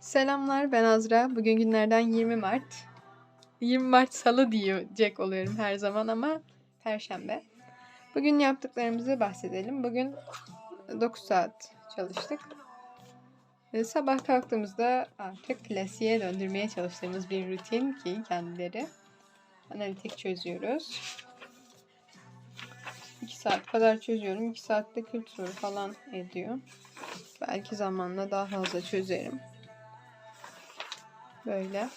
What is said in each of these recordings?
Selamlar ben Azra. Bugün günlerden 20 Mart. 20 Mart Salı diyecek oluyorum her zaman ama Perşembe. Bugün yaptıklarımızı bahsedelim. Bugün 9 saat çalıştık. Ee, Sabah kalktığımızda artık klasiğe döndürmeye çalıştığımız bir rutin ki kendileri. Analitik çözüyoruz. 2 saat kadar çözüyorum. 2 saatte 40 soru falan ediyor. Belki zamanla daha fazla çözerim. Böyle.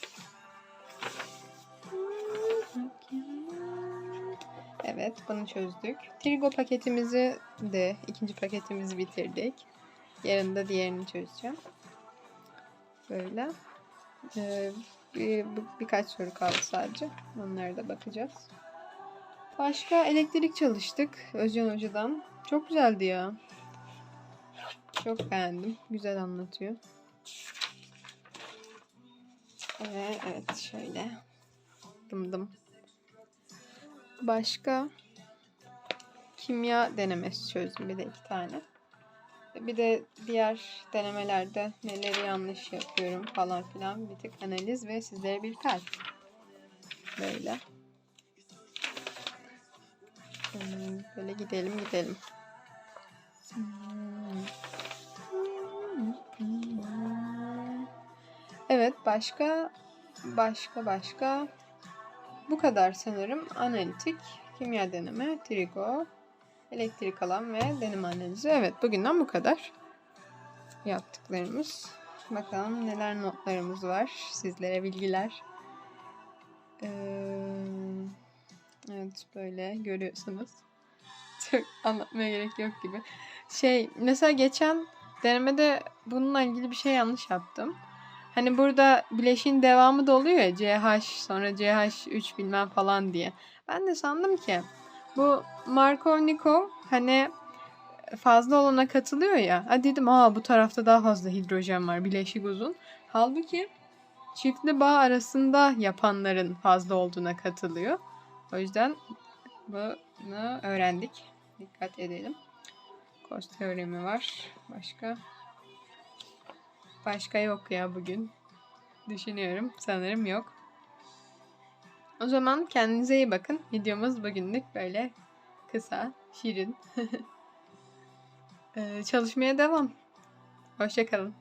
Evet bunu çözdük. Trigo paketimizi de ikinci paketimizi bitirdik. Yarın da diğerini çözeceğim. Böyle. Ee, bir, bir- birkaç soru kaldı sadece. Onlara da bakacağız. Başka elektrik çalıştık Özcan Hoca'dan. Çok güzeldi ya. Çok beğendim. Güzel anlatıyor. Ee, evet şöyle. Dım dım. Başka kimya denemesi çözdüm bir de iki tane. Bir de diğer denemelerde neleri yanlış yapıyorum falan filan bir tık analiz ve sizlere bir kalp. Böyle. Hmm, Böyle gidelim gidelim. Evet başka başka başka. Bu kadar sanırım analitik kimya deneme trigo elektrik alan ve deneme analizi. Evet bugünden bu kadar yaptıklarımız. Bakalım neler notlarımız var sizlere bilgiler. Ee, evet böyle görüyorsunuz. Çok anlatmaya gerek yok gibi. Şey mesela geçen denemede bununla ilgili bir şey yanlış yaptım Hani burada bileşiğin devamı da oluyor ya CH sonra CH3 bilmem falan diye. Ben de sandım ki bu Markovnikov hani fazla olana katılıyor ya. Ha dedim aa bu tarafta daha fazla hidrojen var bileşik uzun. Halbuki çiftli bağ arasında yapanların fazla olduğuna katılıyor. O yüzden bunu öğrendik. Dikkat edelim. Kos teoremi var. Başka? Başka yok ya bugün. Düşünüyorum. Sanırım yok. O zaman kendinize iyi bakın. Videomuz bugünlük böyle kısa, şirin. Ee, Çalışmaya devam. Hoşçakalın.